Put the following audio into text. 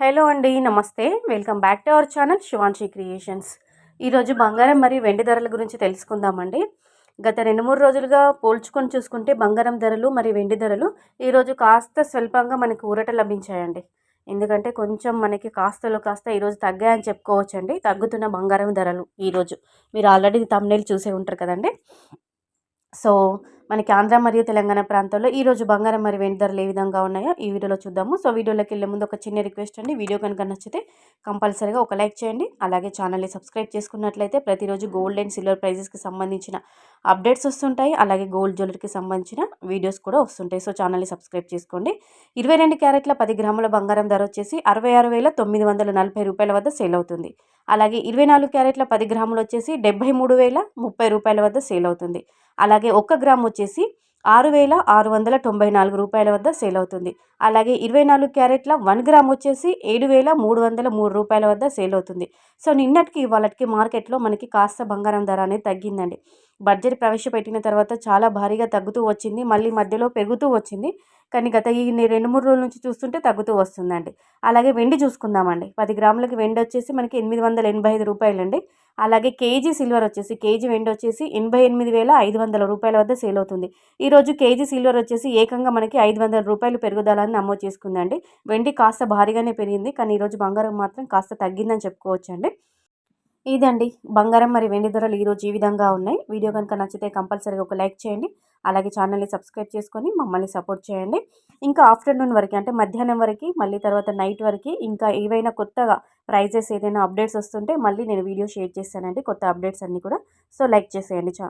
Hello అండి నమస్తే. Welcome back to our channel Shivanshi creations. ఈరోజు బంగారం మరియు వెండి ధరల గురించి తెలుసుకుందామండి. గత రెండు మూడు రోజులుగా పోల్చుకొని చూసుకుంటే బంగారం ధరలు మరియు వెండి ధరలు ఈరోజు కాస్త స్వల్పంగా మనకు ఊరట లభించాయండి. ఎందుకంటే కొంచెం మనకి కాస్తలో కాస్త ఈరోజు తగ్గాయని చెప్పుకోవచ్చండి. తగ్గుతున్న బంగారం ధరలు ఈరోజు మీరు ఆల్రెడీ తమ్నేలు చూసే ఉంటారు కదండి. సో మనకి ఆంధ్ర మరియు తెలంగాణ ప్రాంతాల్లో ఈరోజు బంగారం మరియు వెండి ధరలు ఏ విధంగా ఉన్నాయో ఈ వీడియోలో చూద్దాము. సో వీడియోలోకి వెళ్ళే ముందు ఒక చిన్న రిక్వెస్ట్ అండి. వీడియో కనుక నచ్చితే కంపల్సరీగా ఒక లైక్ చేయండి. అలాగే ఛానల్ని సబ్స్క్రైబ్ చేసుకున్నట్లయితే ప్రతిరోజు గోల్డ్ అండ్ సిల్వర్ ప్రైజెస్కి సంబంధించిన అప్డేట్స్ వస్తుంటాయి. అలాగే గోల్డ్ జ్యువెలరీకి సంబంధించిన వీడియోస్ కూడా వస్తుంటాయి. సో ఛానల్ని సబ్స్క్రైబ్ చేసుకోండి. ఇరవై రెండు క్యారెట్ల పది గ్రాముల బంగారం ధర వచ్చేసి అరవై ఆరు వేల తొమ్మిది వందల నలభై రూపాయల వద్ద సేల్ అవుతుంది. అలాగే ఇరవై నాలుగు క్యారెట్ల పది గ్రాములు వచ్చేసి డెబ్బై మూడు వేల ముప్పై రూపాయల వద్ద సేల్ అవుతుంది. అలాగే ఒక్క గ్రామ్ వచ్చేసి ఆరు వేల ఆరు వందల తొంభై నాలుగు రూపాయల వద్ద సేల్ అవుతుంది. అలాగే ఇరవై నాలుగు క్యారెట్ల వన్ గ్రామ్ వచ్చేసి ఏడు వేల మూడు వందల మూడు రూపాయల వద్ద సేల్ అవుతుంది. సో నిన్నటికి ఇవాళకి మార్కెట్లో మనకి కాస్త బంగారం ధర అనేది తగ్గిందండి. బడ్జెట్ ప్రవేశపెట్టిన తర్వాత చాలా భారీగా తగ్గుతూ వచ్చింది. మళ్ళీ మధ్యలో పెరుగుతూ వచ్చింది. కానీ గత ఈ రెండు మూడు రోజుల నుంచి చూస్తుంటే తగ్గుతూ వస్తుందండి. అలాగే వెండి చూసుకుందామండి. పది గ్రాములకి వెండి వచ్చేసి మనకి ఎనిమిది వందల ఎనభై ఐదు రూపాయలండి. అలాగే కేజీ సిల్వర్ వచ్చేసి కేజీ వెండి వచ్చేసి ఎనభై ఎనిమిది వేల ఐదు వందల రూపాయల వద్ద సేల్ అవుతుంది. ఈరోజు కేజీ సిల్వర్ వచ్చేసి ఏకంగా మనకి ఐదు వందల రూపాయలు పెరుగుదలని నమోదు చేసుకుందండి. వెండి కాస్త భారీగానే పెరిగింది కానీ ఈరోజు బంగారం మాత్రం కాస్త తగ్గిందని చెప్పుకోవచ్చండి. ఇదండి. బంగారం మరి వెండి ధరలు ఈరోజు ఈ విధంగా ఉన్నాయి. వీడియో కనుక నచ్చితే కంపల్సరీగా ఒక లైక్ చేయండి. అలాగే ఛానల్ని సబ్స్క్రైబ్ చేసుకొని మమ్మల్ని సపోర్ట్ చేయండి. ఇంకా ఆఫ్టర్నూన్ వరకు అంటే మధ్యాహ్నం వరకు మళ్ళీ తర్వాత నైట్ వరకు ఇంకా ఏవైనా కొత్తగా ప్రైజెస్ ఏదైనా అప్డేట్స్ వస్తుంటే మళ్ళీ నేను వీడియో షేర్ చేస్తానండి. కొత్త అప్డేట్స్ అన్నీ కూడా. సో లైక్ చేసేయండి. చా